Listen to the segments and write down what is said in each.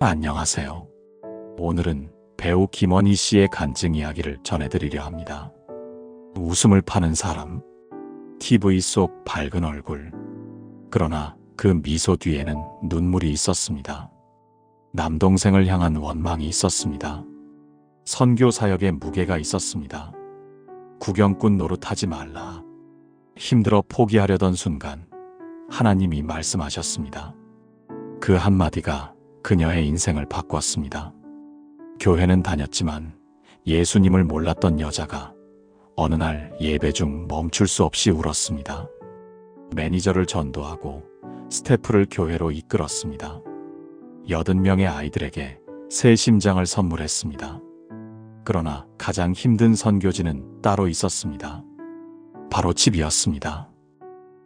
안녕하세요. 오늘은 배우 김원희 씨의 간증 이야기를 전해드리려 합니다. 웃음을 파는 사람, TV 속 밝은 얼굴. 그러나 그 미소 뒤에는 눈물이 있었습니다. 남동생을 향한 원망이 있었습니다. 선교 사역에 무게가 있었습니다. 구경꾼 노릇하지 말라. 힘들어 포기하려던 순간 하나님이 말씀하셨습니다. 그 한마디가 그녀의 인생을 바꿨습니다. 교회는 다녔지만 예수님을 몰랐던 여자가 어느 날 예배 중 멈출 수 없이 울었습니다. 매니저를 전도하고 스태프를 교회로 이끌었습니다. 여든 명의 아이들에게 새 심장을 선물했습니다. 그러나 가장 힘든 선교지는 따로 있었습니다. 바로 집이었습니다.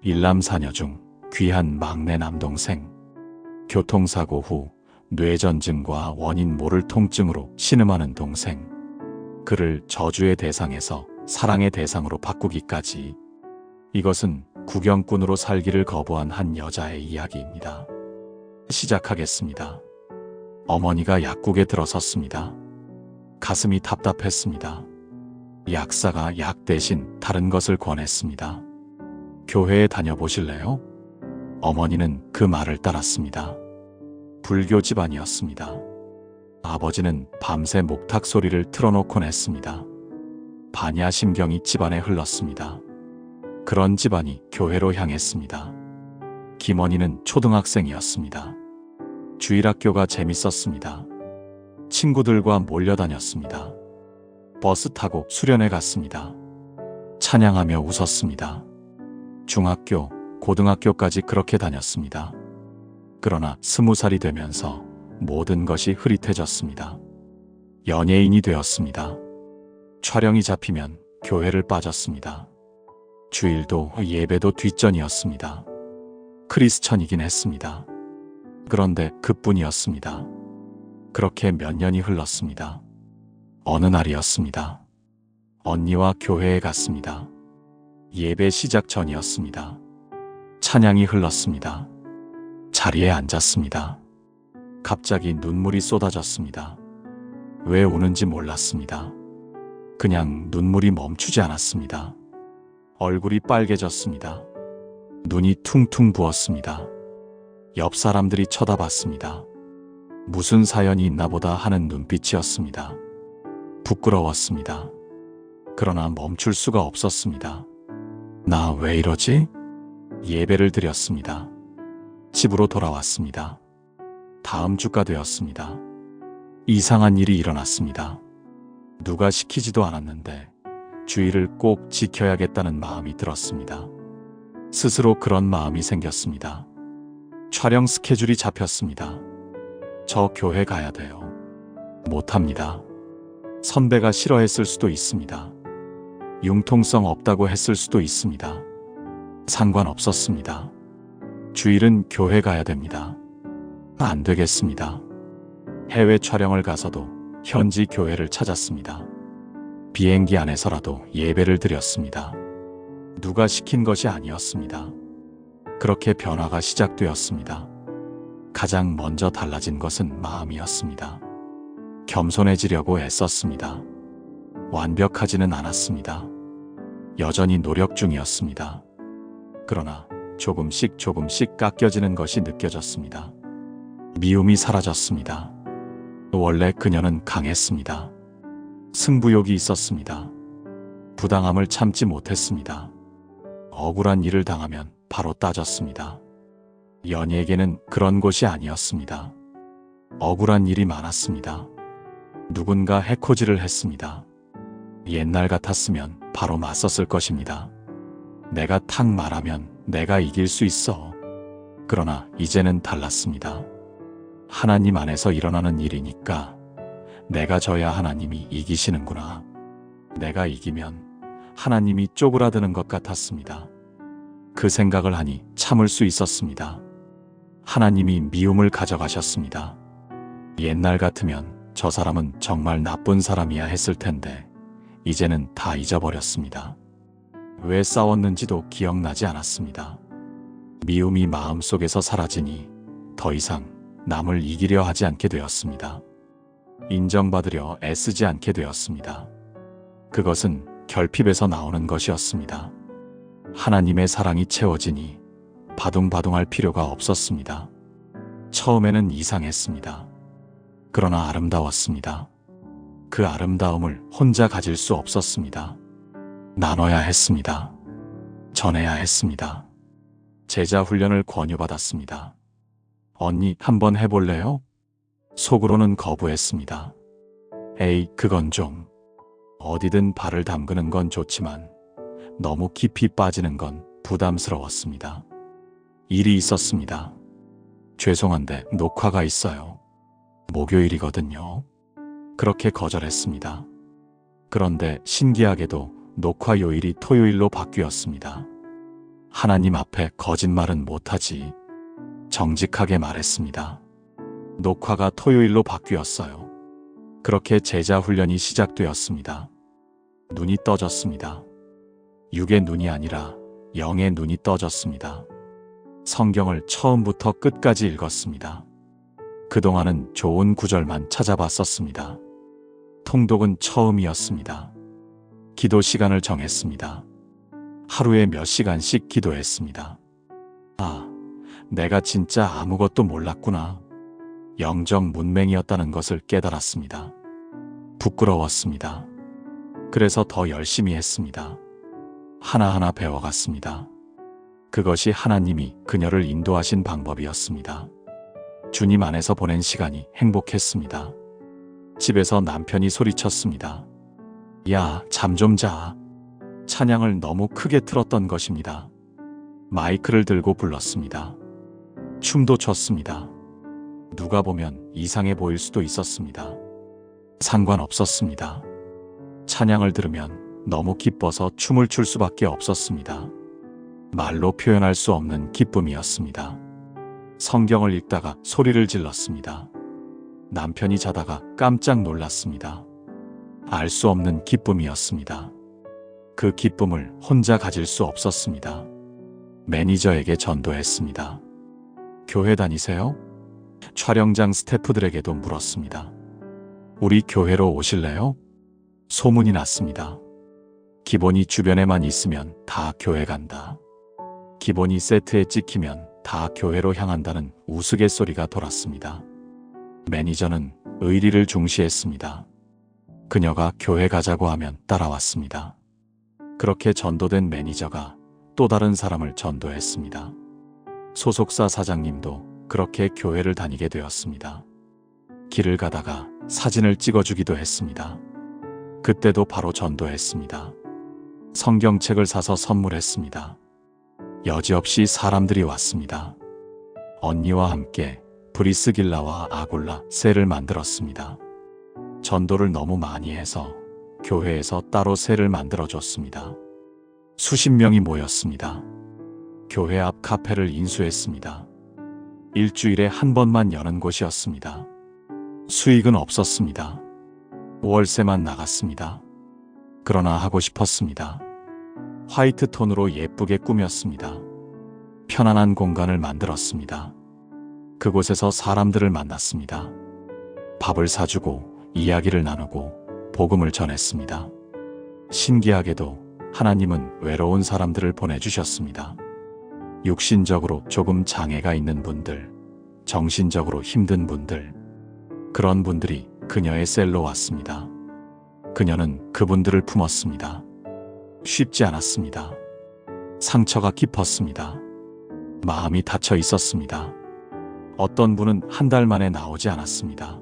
일남 사녀 중 귀한 막내 남동생. 교통사고 후 뇌전증과 원인 모를 통증으로 신음하는 동생. 그를 저주의 대상에서 사랑의 대상으로 바꾸기까지. 이것은 구경꾼으로 살기를 거부한 한 여자의 이야기입니다. 시작하겠습니다. 어머니가 약국에 들어섰습니다. 가슴이 답답했습니다. 약사가 약 대신 다른 것을 권했습니다. 교회에 다녀보실래요? 어머니는 그 말을 따랐습니다. 불교 집안이었습니다. 아버지는 밤새 목탁 소리를 틀어놓곤 했습니다. 반야심경이 집안에 흘렀습니다. 그런 집안이 교회로 향했습니다. 김원희는 초등학생이었습니다. 주일학교가 재밌었습니다. 친구들과 몰려다녔습니다. 버스 타고 수련회 갔습니다. 찬양하며 웃었습니다. 중학교, 고등학교까지 그렇게 다녔습니다. 그러나 스무 살이 되면서 모든 것이 흐릿해졌습니다. 연예인이 되었습니다. 촬영이 잡히면 교회를 빠졌습니다. 주일도 예배도 뒷전이었습니다. 크리스천이긴 했습니다. 그런데 그뿐이었습니다. 그렇게 몇 년이 흘렀습니다. 어느 날이었습니다. 언니와 교회에 갔습니다. 예배 시작 전이었습니다. 찬양이 흘렀습니다. 자리에 앉았습니다. 갑자기 눈물이 쏟아졌습니다. 왜 우는지 몰랐습니다. 그냥 눈물이 멈추지 않았습니다. 얼굴이 빨개졌습니다. 눈이 퉁퉁 부었습니다. 옆 사람들이 쳐다봤습니다. 무슨 사연이 있나 보다 하는 눈빛이었습니다. 부끄러웠습니다. 그러나 멈출 수가 없었습니다. 나 왜 이러지? 예배를 드렸습니다. 집으로 돌아왔습니다. 다음 주가 되었습니다. 이상한 일이 일어났습니다. 누가 시키지도 않았는데 주의를 꼭 지켜야겠다는 마음이 들었습니다. 스스로 그런 마음이 생겼습니다. 촬영 스케줄이 잡혔습니다. 저 교회 가야 돼요. 못합니다. 선배가 싫어했을 수도 있습니다. 융통성 없다고 했을 수도 있습니다. 상관없었습니다. 주일은 교회 가야 됩니다. 안 되겠습니다. 해외 촬영을 가서도 현지 교회를 찾았습니다. 비행기 안에서라도 예배를 드렸습니다. 누가 시킨 것이 아니었습니다. 그렇게 변화가 시작되었습니다. 가장 먼저 달라진 것은 마음이었습니다. 겸손해지려고 애썼습니다. 완벽하지는 않았습니다. 여전히 노력 중이었습니다. 그러나 조금씩 조금씩 깎여지는 것이 느껴졌습니다. 미움이 사라졌습니다. 원래 그녀는 강했습니다. 승부욕이 있었습니다. 부당함을 참지 못했습니다. 억울한 일을 당하면 바로 따졌습니다. 연희에게는 그런 곳이 아니었습니다. 억울한 일이 많았습니다. 누군가 해코지를 했습니다. 옛날 같았으면 바로 맞섰을 것입니다. 내가 탁 말하면 내가 이길 수 있어. 그러나 이제는 달랐습니다. 하나님 안에서 일어나는 일이니까 내가 져야 하나님이 이기시는구나. 내가 이기면 하나님이 쪼그라드는 것 같았습니다. 그 생각을 하니 참을 수 있었습니다. 하나님이 미움을 가져가셨습니다. 옛날 같으면 저 사람은 정말 나쁜 사람이야 했을 텐데, 이제는 다 잊어버렸습니다. 왜 싸웠는지도 기억나지 않았습니다. 미움이 마음속에서 사라지니 더 이상 남을 이기려 하지 않게 되었습니다. 인정받으려 애쓰지 않게 되었습니다. 그것은 결핍에서 나오는 것이었습니다. 하나님의 사랑이 채워지니 바둥바둥할 필요가 없었습니다. 처음에는 이상했습니다. 그러나 아름다웠습니다. 그 아름다움을 혼자 가질 수 없었습니다. 나눠야 했습니다. 전해야 했습니다. 제자 훈련을 권유받았습니다. 언니 한번 해볼래요? 속으로는 거부했습니다. 에이, 그건 좀. 어디든 발을 담그는 건 좋지만 너무 깊이 빠지는 건 부담스러웠습니다. 일이 있었습니다. 죄송한데 녹화가 있어요. 목요일이거든요. 그렇게 거절했습니다. 그런데 신기하게도 녹화 요일이 토요일로 바뀌었습니다. 하나님 앞에 거짓말은 못하지. 정직하게 말했습니다. 녹화가 토요일로 바뀌었어요. 그렇게 제자 훈련이 시작되었습니다. 눈이 떠졌습니다. 육의 눈이 아니라 영의 눈이 떠졌습니다. 성경을 처음부터 끝까지 읽었습니다. 그동안은 좋은 구절만 찾아봤었습니다. 통독은 처음이었습니다. 기도 시간을 정했습니다. 하루에 몇 시간씩 기도했습니다. 아, 내가 진짜 아무것도 몰랐구나. 영적 문맹이었다는 것을 깨달았습니다. 부끄러웠습니다. 그래서 더 열심히 했습니다. 하나하나 배워갔습니다. 그것이 하나님이 그녀를 인도하신 방법이었습니다. 주님 안에서 보낸 시간이 행복했습니다. 집에서 남편이 소리쳤습니다. 야, 잠 좀 자. 찬양을 너무 크게 틀었던 것입니다. 마이크를 들고 불렀습니다. 춤도 췄습니다. 누가 보면 이상해 보일 수도 있었습니다. 상관없었습니다. 찬양을 들으면 너무 기뻐서 춤을 출 수밖에 없었습니다. 말로 표현할 수 없는 기쁨이었습니다. 성경을 읽다가 소리를 질렀습니다. 남편이 자다가 깜짝 놀랐습니다. 알 수 없는 기쁨이었습니다. 그 기쁨을 혼자 가질 수 없었습니다. 매니저에게 전도했습니다. 교회 다니세요? 촬영장 스태프들에게도 물었습니다. 우리 교회로 오실래요? 소문이 났습니다. 기본이 주변에만 있으면 다 교회 간다. 기본이 세트에 찍히면 다 교회로 향한다는 우스갯소리가 돌았습니다. 매니저는 의리를 중시했습니다. 그녀가 교회 가자고 하면 따라왔습니다. 그렇게 전도된 매니저가 또 다른 사람을 전도했습니다. 소속사 사장님도 그렇게 교회를 다니게 되었습니다. 길을 가다가 사진을 찍어주기도 했습니다. 그때도 바로 전도했습니다. 성경책을 사서 선물했습니다. 여지없이 사람들이 왔습니다. 언니와 함께 브리스길라와 아굴라 셀을 만들었습니다. 전도를 너무 많이 해서 교회에서 따로 셀을 만들어줬습니다. 수십 명이 모였습니다. 교회 앞 카페를 인수했습니다. 일주일에 한 번만 여는 곳이었습니다. 수익은 없었습니다. 월세만 나갔습니다. 그러나 하고 싶었습니다. 화이트 톤으로 예쁘게 꾸몄습니다. 편안한 공간을 만들었습니다. 그곳에서 사람들을 만났습니다. 밥을 사주고 이야기를 나누고 복음을 전했습니다. 신기하게도 하나님은 외로운 사람들을 보내주셨습니다. 육신적으로 조금 장애가 있는 분들, 정신적으로 힘든 분들, 그런 분들이 그녀의 셀로 왔습니다. 그녀는 그분들을 품었습니다. 쉽지 않았습니다. 상처가 깊었습니다. 마음이 닫혀 있었습니다. 어떤 분은 한 달 만에 나오지 않았습니다.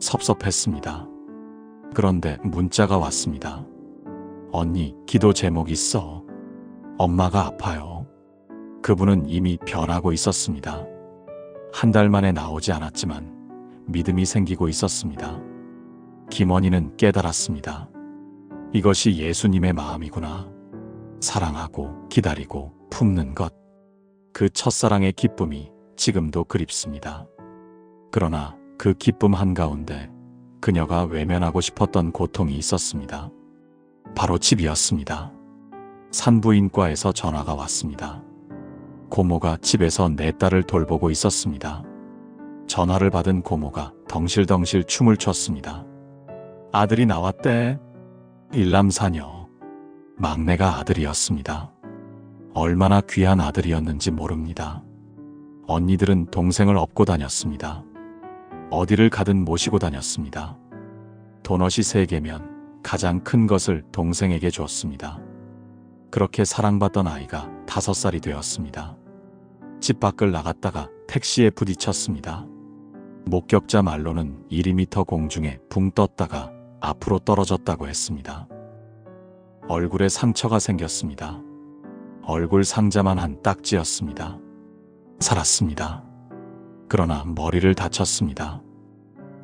섭섭했습니다. 그런데 문자가 왔습니다. 언니, 기도 제목 있어. 엄마가 아파요. 그분은 이미 변하고 있었습니다. 한 달 만에 나오지 않았지만 믿음이 생기고 있었습니다. 김원희는 깨달았습니다. 이것이 예수님의 마음이구나. 사랑하고 기다리고 품는 것. 그 첫사랑의 기쁨이 지금도 그립습니다. 그러나 그 기쁨 한가운데 그녀가 외면하고 싶었던 고통이 있었습니다. 바로 집이었습니다. 산부인과에서 전화가 왔습니다. 고모가 집에서 내 딸을 돌보고 있었습니다. 전화를 받은 고모가 덩실덩실 춤을 췄습니다. 아들이 나왔대. 일남사녀. 막내가 아들이었습니다. 얼마나 귀한 아들이었는지 모릅니다. 언니들은 동생을 업고 다녔습니다. 어디를 가든 모시고 다녔습니다. 도넛이 세 개면 가장 큰 것을 동생에게 줬습니다. 그렇게 사랑받던 아이가 다섯 살이 되었습니다. 집 밖을 나갔다가 택시에 부딪혔습니다. 목격자 말로는 1미터 공중에 붕 떴다가 앞으로 떨어졌다고 했습니다. 얼굴에 상처가 생겼습니다. 얼굴 상자만 한 딱지였습니다. 살았습니다. 그러나 머리를 다쳤습니다.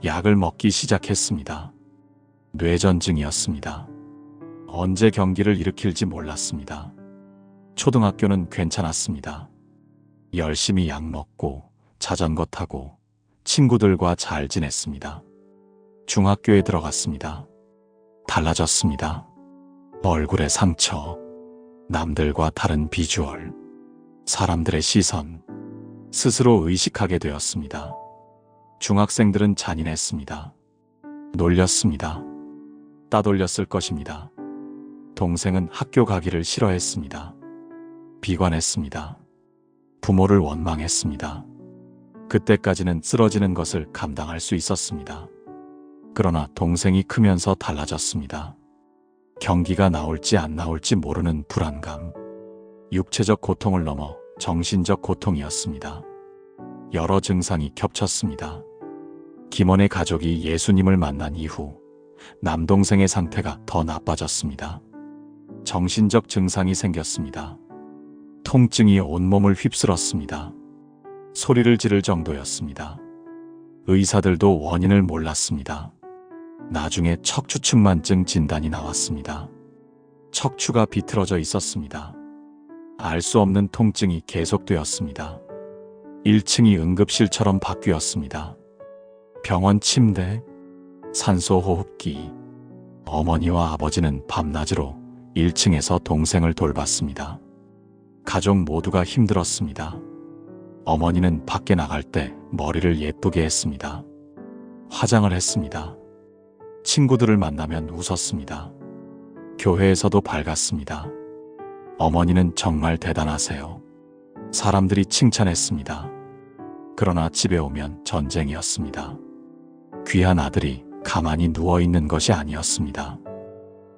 약을 먹기 시작했습니다. 뇌전증이었습니다. 언제 경기를 일으킬지 몰랐습니다. 초등학교는 괜찮았습니다. 열심히 약 먹고 자전거 타고 친구들과 잘 지냈습니다. 중학교에 들어갔습니다. 달라졌습니다. 얼굴의 상처, 남들과 다른 비주얼, 사람들의 시선, 스스로 의식하게 되었습니다. 중학생들은 잔인했습니다. 놀렸습니다. 따돌렸을 것입니다. 동생은 학교 가기를 싫어했습니다. 비관했습니다. 부모를 원망했습니다. 그때까지는 쓰러지는 것을 감당할 수 있었습니다. 그러나 동생이 크면서 달라졌습니다. 경기가 나올지 안 나올지 모르는 불안감. 육체적 고통을 넘어 정신적 고통이었습니다. 여러 증상이 겹쳤습니다. 김원의 가족이 예수님을 만난 이후 남동생의 상태가 더 나빠졌습니다. 정신적 증상이 생겼습니다. 통증이 온몸을 휩쓸었습니다. 소리를 지를 정도였습니다. 의사들도 원인을 몰랐습니다. 나중에 척추측만증 진단이 나왔습니다. 척추가 비틀어져 있었습니다. 알 수 없는 통증이 계속되었습니다. 1층이 응급실처럼 바뀌었습니다. 병원 침대, 산소 호흡기. 어머니와 아버지는 밤낮으로 1층에서 동생을 돌봤습니다. 가족 모두가 힘들었습니다. 어머니는 밖에 나갈 때 머리를 예쁘게 했습니다. 화장을 했습니다. 친구들을 만나면 웃었습니다. 교회에서도 밝았습니다. 어머니는 정말 대단하세요. 사람들이 칭찬했습니다. 그러나 집에 오면 전쟁이었습니다. 귀한 아들이 가만히 누워 있는 것이 아니었습니다.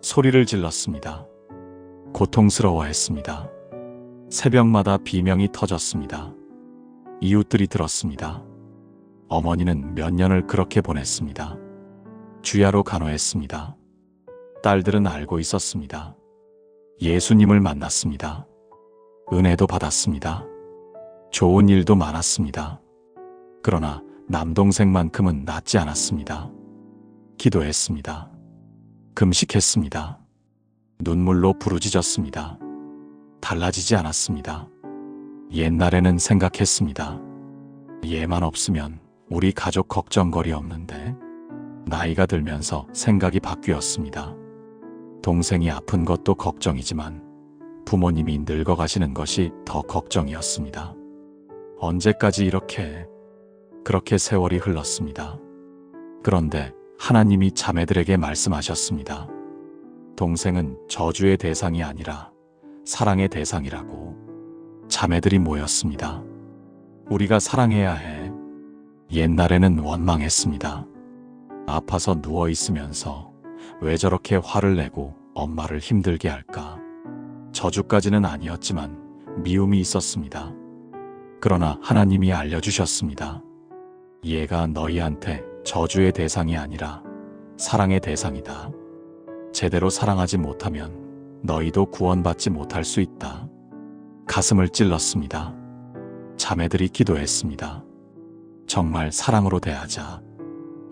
소리를 질렀습니다. 고통스러워했습니다. 새벽마다 비명이 터졌습니다. 이웃들이 들었습니다. 어머니는 몇 년을 그렇게 보냈습니다. 주야로 간호했습니다. 딸들은 알고 있었습니다. 예수님을 만났습니다. 은혜도 받았습니다. 좋은 일도 많았습니다. 그러나 남동생만큼은 낫지 않았습니다. 기도했습니다. 금식했습니다. 눈물로 부르짖었습니다. 달라지지 않았습니다. 옛날에는 생각했습니다. 얘만 없으면 우리 가족 걱정거리 없는데 나이가 들면서 생각이 바뀌었습니다. 동생이 아픈 것도 걱정이지만 부모님이 늙어가시는 것이 더 걱정이었습니다. 언제까지 이렇게 그렇게 세월이 흘렀습니다. 그런데 하나님이 자매들에게 말씀하셨습니다. 동생은 저주의 대상이 아니라 사랑의 대상이라고 자매들이 모였습니다. 우리가 사랑해야 해. 옛날에는 원망했습니다. 아파서 누워 있으면서 왜 저렇게 화를 내고 엄마를 힘들게 할까? 저주까지는 아니었지만 미움이 있었습니다. 그러나 하나님이 알려주셨습니다. 얘가 너희한테 저주의 대상이 아니라 사랑의 대상이다. 제대로 사랑하지 못하면 너희도 구원받지 못할 수 있다. 가슴을 찔렀습니다. 자매들이 기도했습니다. 정말 사랑으로 대하자.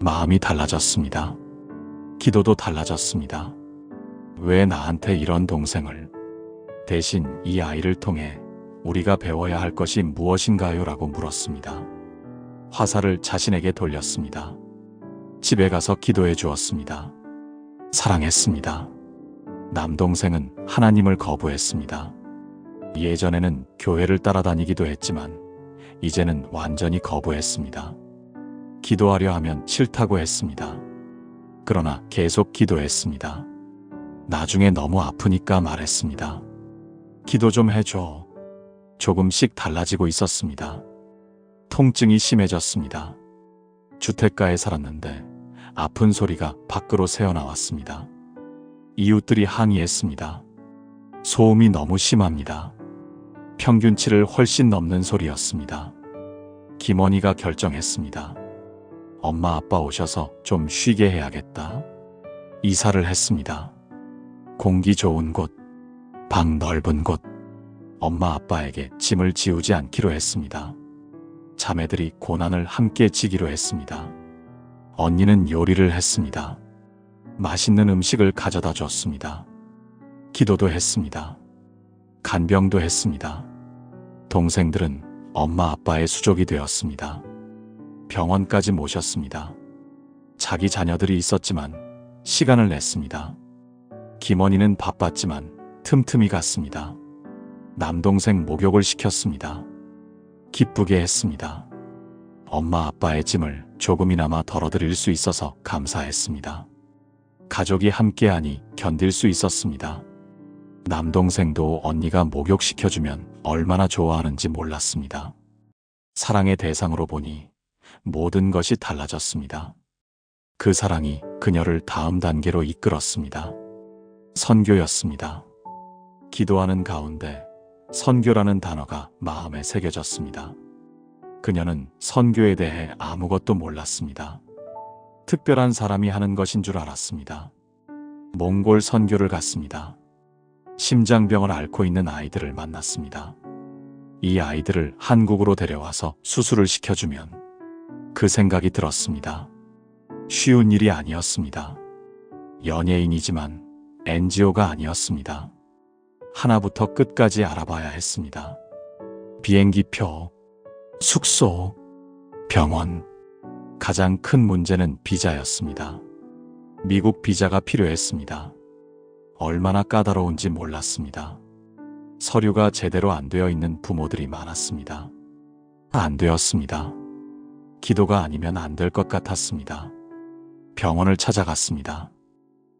마음이 달라졌습니다. 기도도 달라졌습니다. 왜 나한테 이런 동생을 대신 이 아이를 통해 우리가 배워야 할 것이 무엇인가요? 라고 물었습니다. 화살을 자신에게 돌렸습니다. 집에 가서 기도해 주었습니다. 사랑했습니다. 남동생은 하나님을 거부했습니다. 예전에는 교회를 따라다니기도 했지만 이제는 완전히 거부했습니다. 기도하려 하면 싫다고 했습니다. 그러나 계속 기도했습니다. 나중에 너무 아프니까 말했습니다. 기도 좀 해줘. 조금씩 달라지고 있었습니다. 통증이 심해졌습니다. 주택가에 살았는데 아픈 소리가 밖으로 새어나왔습니다. 이웃들이 항의했습니다. 소음이 너무 심합니다. 평균치를 훨씬 넘는 소리였습니다. 김원희가 결정했습니다. 엄마 아빠 오셔서 좀 쉬게 해야겠다. 이사를 했습니다. 공기 좋은 곳, 방 넓은 곳, 엄마 아빠에게 짐을 지우지 않기로 했습니다. 자매들이 고난을 함께 지기로 했습니다. 언니는 요리를 했습니다. 맛있는 음식을 가져다 줬습니다. 기도도 했습니다. 간병도 했습니다. 동생들은 엄마 아빠의 수족이 되었습니다. 병원까지 모셨습니다. 자기 자녀들이 있었지만 시간을 냈습니다. 김원희는 바빴지만 틈틈이 갔습니다. 남동생 목욕을 시켰습니다. 기쁘게 했습니다. 엄마 아빠의 짐을 조금이나마 덜어드릴 수 있어서 감사했습니다. 가족이 함께하니 견딜 수 있었습니다. 남동생도 언니가 목욕시켜주면 얼마나 좋아하는지 몰랐습니다. 사랑의 대상으로 보니 모든 것이 달라졌습니다. 그 사랑이 그녀를 다음 단계로 이끌었습니다. 선교였습니다. 기도하는 가운데 선교라는 단어가 마음에 새겨졌습니다. 그녀는 선교에 대해 아무것도 몰랐습니다. 특별한 사람이 하는 것인 줄 알았습니다. 몽골 선교를 갔습니다. 심장병을 앓고 있는 아이들을 만났습니다. 이 아이들을 한국으로 데려와서 수술을 시켜주면 그 생각이 들었습니다. 쉬운 일이 아니었습니다. 연예인이지만 NGO가 아니었습니다. 하나부터 끝까지 알아봐야 했습니다. 비행기표, 숙소, 병원. 가장 큰 문제는 비자였습니다. 미국 비자가 필요했습니다. 얼마나 까다로운지 몰랐습니다. 서류가 제대로 안 되어 있는 부모들이 많았습니다. 안 되었습니다. 기도가 아니면 안 될 것 같았습니다. 병원을 찾아갔습니다.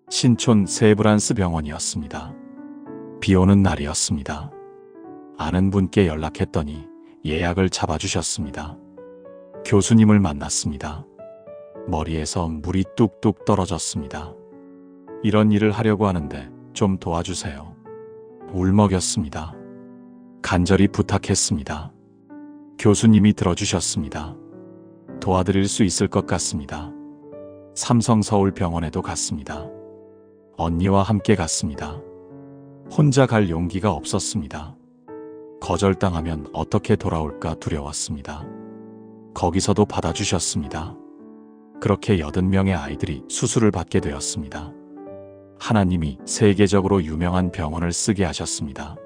신촌 세브란스 병원이었습니다. 비 오는 날이었습니다. 아는 분께 연락했더니 예약을 잡아주셨습니다. 교수님을 만났습니다. 머리에서 물이 뚝뚝 떨어졌습니다. 이런 일을 하려고 하는데 좀 도와주세요. 울먹였습니다. 간절히 부탁했습니다. 교수님이 들어주셨습니다. 도와드릴 수 있을 것 같습니다. 삼성 서울병원에도 갔습니다. 언니와 함께 갔습니다. 혼자 갈 용기가 없었습니다. 거절당하면 어떻게 돌아올까 두려웠습니다. 거기서도 받아주셨습니다. 그렇게 80명의 아이들이 수술을 받게 되었습니다. 하나님이 세계적으로 유명한 병원을 쓰게 하셨습니다.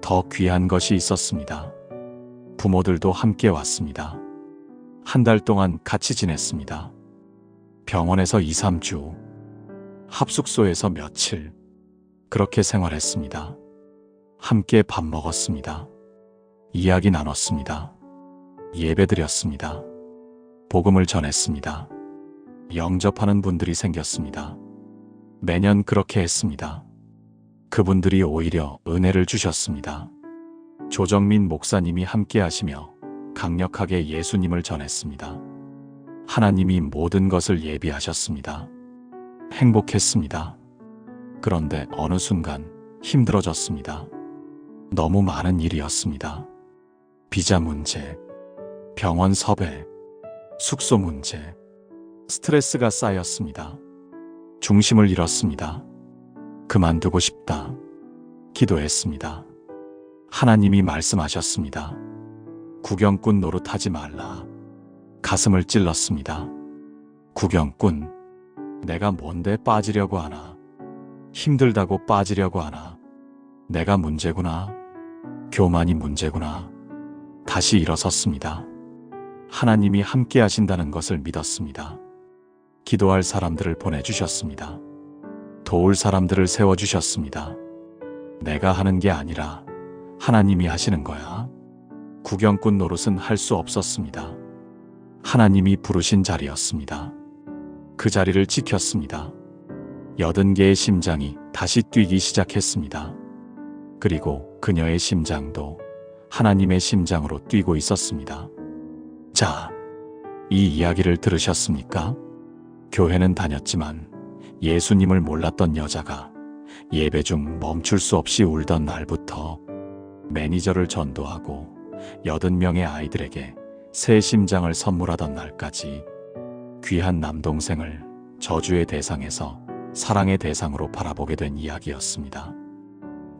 더 귀한 것이 있었습니다. 부모들도 함께 왔습니다. 한 달 동안 같이 지냈습니다. 병원에서 2, 3주, 합숙소에서 며칠, 그렇게 생활했습니다. 함께 밥 먹었습니다. 이야기 나눴습니다. 예배 드렸습니다. 복음을 전했습니다. 영접하는 분들이 생겼습니다. 매년 그렇게 했습니다. 그분들이 오히려 은혜를 주셨습니다. 조정민 목사님이 함께 하시며 강력하게 예수님을 전했습니다. 하나님이 모든 것을 예비하셨습니다. 행복했습니다. 그런데 어느 순간 힘들어졌습니다. 너무 많은 일이었습니다. 비자 문제, 병원 섭외, 숙소 문제, 스트레스가 쌓였습니다. 중심을 잃었습니다. 그만두고 싶다. 기도했습니다. 하나님이 말씀하셨습니다. 구경꾼 노릇하지 말라. 가슴을 찔렀습니다. 구경꾼, 내가 뭔데 빠지려고 하나. 힘들다고 빠지려고 하나. 내가 문제구나. 교만이 문제구나. 다시 일어섰습니다. 하나님이 함께 하신다는 것을 믿었습니다. 기도할 사람들을 보내주셨습니다. 도울 사람들을 세워주셨습니다. 내가 하는 게 아니라 하나님이 하시는 거야. 구경꾼 노릇은 할 수 없었습니다. 하나님이 부르신 자리였습니다. 그 자리를 지켰습니다. 여든 개의 심장이 다시 뛰기 시작했습니다. 그리고 그녀의 심장도 하나님의 심장으로 뛰고 있었습니다. 자, 이 이야기를 들으셨습니까? 교회는 다녔지만 예수님을 몰랐던 여자가 예배 중 멈출 수 없이 울던 날부터 매니저를 전도하고 여든 명의 아이들에게 새 심장을 선물하던 날까지 귀한 남동생을 저주의 대상에서 사랑의 대상으로 바라보게 된 이야기였습니다.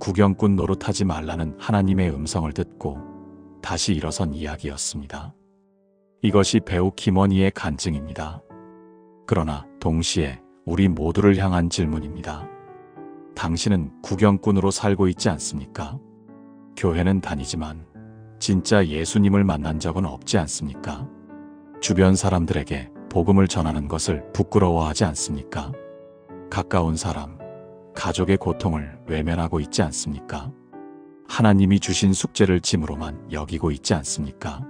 구경꾼 노릇하지 말라는 하나님의 음성을 듣고 다시 일어선 이야기였습니다. 이것이 배우 김원희의 간증입니다. 그러나 동시에 우리 모두를 향한 질문입니다. 당신은 구경꾼으로 살고 있지 않습니까? 교회는 다니지만 진짜 예수님을 만난 적은 없지 않습니까? 주변 사람들에게 복음을 전하는 것을 부끄러워하지 않습니까? 가까운 사람, 가족의 고통을 외면하고 있지 않습니까? 하나님이 주신 숙제를 짐으로만 여기고 있지 않습니까?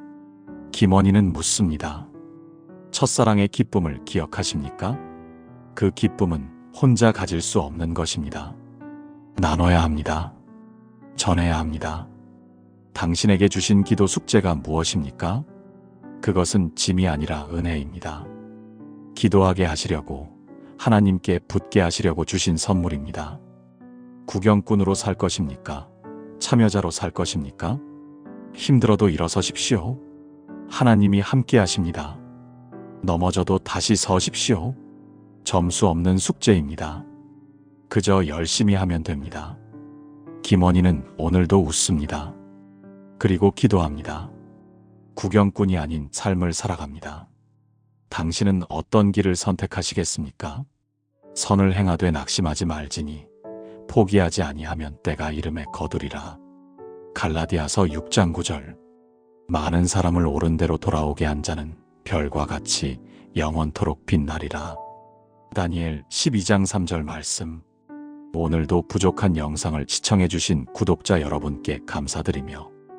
김원희는 묻습니다. 첫사랑의 기쁨을 기억하십니까? 그 기쁨은 혼자 가질 수 없는 것입니다. 나눠야 합니다. 전해야 합니다. 당신에게 주신 기도 숙제가 무엇입니까? 그것은 짐이 아니라 은혜입니다. 기도하게 하시려고 하나님께 붙게 하시려고 주신 선물입니다. 구경꾼으로 살 것입니까? 참여자로 살 것입니까? 힘들어도 일어서십시오. 하나님이 함께 하십니다. 넘어져도 다시 서십시오. 점수 없는 숙제입니다. 그저 열심히 하면 됩니다. 김원희는 오늘도 웃습니다. 그리고 기도합니다. 구경꾼이 아닌 삶을 살아갑니다. 당신은 어떤 길을 선택하시겠습니까? 선을 행하되 낙심하지 말지니 포기하지 아니하면 때가 이름에 거두리라. 갈라디아서 6장 9절 많은 사람을 옳은 대로 돌아오게 한 자는 별과 같이 영원토록 빛나리라. 다니엘 12장 3절 말씀 오늘도 부족한 영상을 시청해주신 구독자 여러분께 감사드리며